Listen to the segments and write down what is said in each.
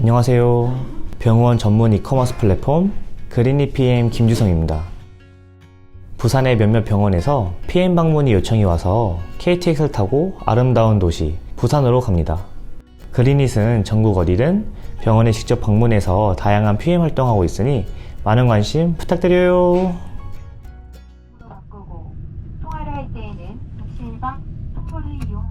안녕하세요. 병원 전문 이커머스 플랫폼 그린이 PM 김주성입니다. 부산의 몇몇 병원에서 PM 방문이 요청이 와서 KTX를 타고 아름다운 도시 부산으로 갑니다. 그린잇은 전국 어디든 병원에 직접 방문해서 다양한 PM 활동하고 있으니 많은 관심 부탁드려요. 통화를 할 때에는 독실방 통보를 이용.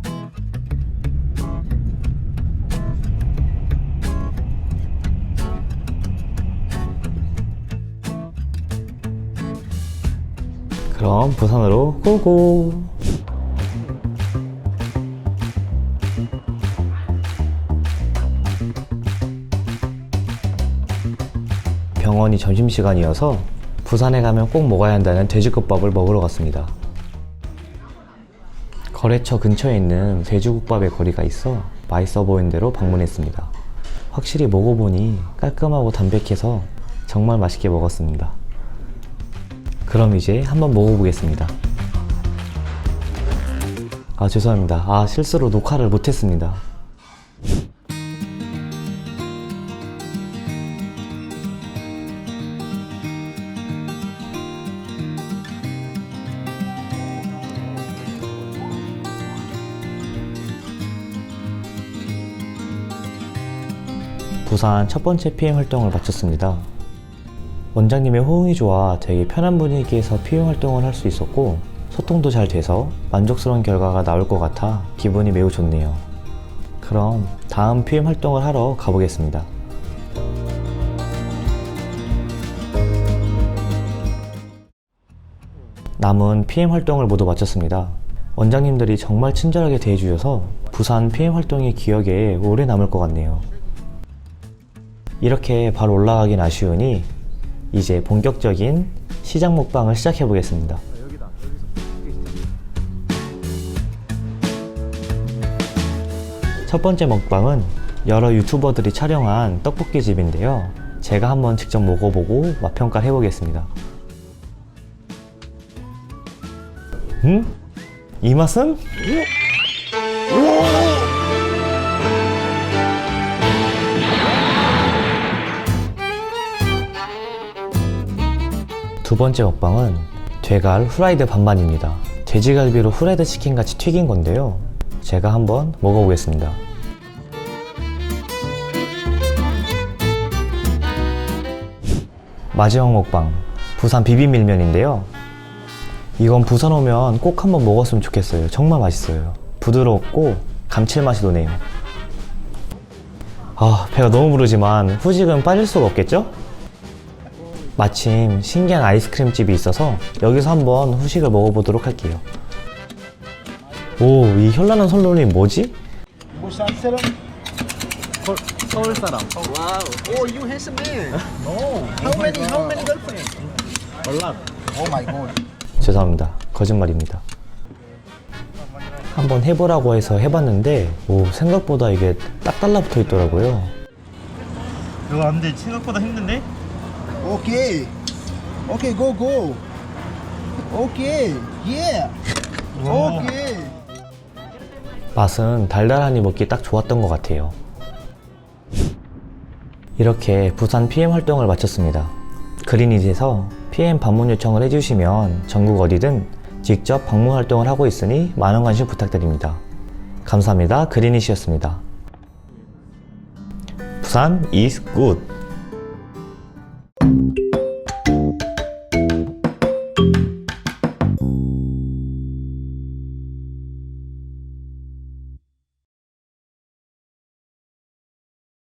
그럼 부산으로 고고! 병원이 점심시간이어서 부산에 가면 꼭 먹어야 한다는 돼지국밥을 먹으러 갔습니다. 거래처 근처에 있는 돼지국밥의 거리가 있어 맛있어 보이는 대로 방문했습니다. 확실히 먹어보니 깔끔하고 담백해서 정말 맛있게 먹었습니다. 그럼 이제 한번 먹어보겠습니다. 아, 죄송합니다. 아, 실수로 녹화를 못했습니다. 부산 첫 번째 PM 활동을 마쳤습니다. 원장님의 호응이 좋아 되게 편한 분위기에서 피용 활동을 할 수 있었고 소통도 잘 돼서 만족스러운 결과가 나올 것 같아 기분이 매우 좋네요. 그럼 다음 PM 활동을 하러 가보겠습니다. 남은 PM 활동을 모두 마쳤습니다. 원장님들이 정말 친절하게 대해주셔서 부산 PM 활동의 기억에 오래 남을 것 같네요. 이렇게 바로 올라가긴 아쉬우니 이제 본격적인 시장 먹방을 시작해 보겠습니다. 첫 번째 먹방은 여러 유튜버들이 촬영한 떡볶이 집인데요. 제가 한번 직접 먹어보고 맛평가를 해보겠습니다. 음? 이 맛은? 두 번째 먹방은 돼갈 후라이드 반반입니다. 돼지갈비로 후라이드 치킨 같이 튀긴 건데요. 제가 한번 먹어보겠습니다. 마지막 먹방 부산 비빔밀면인데요. 이건 부산 오면 꼭 한번 먹었으면 좋겠어요. 정말 맛있어요. 부드럽고 감칠맛이 도네요. 아, 배가 너무 부르지만 후식은 빠질 수가 없겠죠? 마침 신기한 아이스크림 집이 있어서 여기서 한번 후식을 먹어보도록 할게요. 오, 이 현란한 선롤이 뭐지? 부산 사람? 서울 사람. Wow. Oh, you handsome man. No. How many? How many girlfriend? 연락. Oh my god. 죄송합니다. 거짓말입니다. 한번 해보라고 해서 해봤는데, 오, 생각보다 이게 딱 달라붙어 있더라고요. 이거 안 돼. 생각보다 힘든데? Go go. Okay. Yeah. 와. Okay. 맛은 달달하니 먹기 딱 좋았던 것 같아요. 이렇게 부산 PM 활동을 마쳤습니다. 그린잇에서 PM 방문 요청을 해주시면 전국 어디든 직접 방문 활동을 하고 있으니 많은 관심 부탁드립니다. 감사합니다. 그린잇이었습니다. 부산 is good.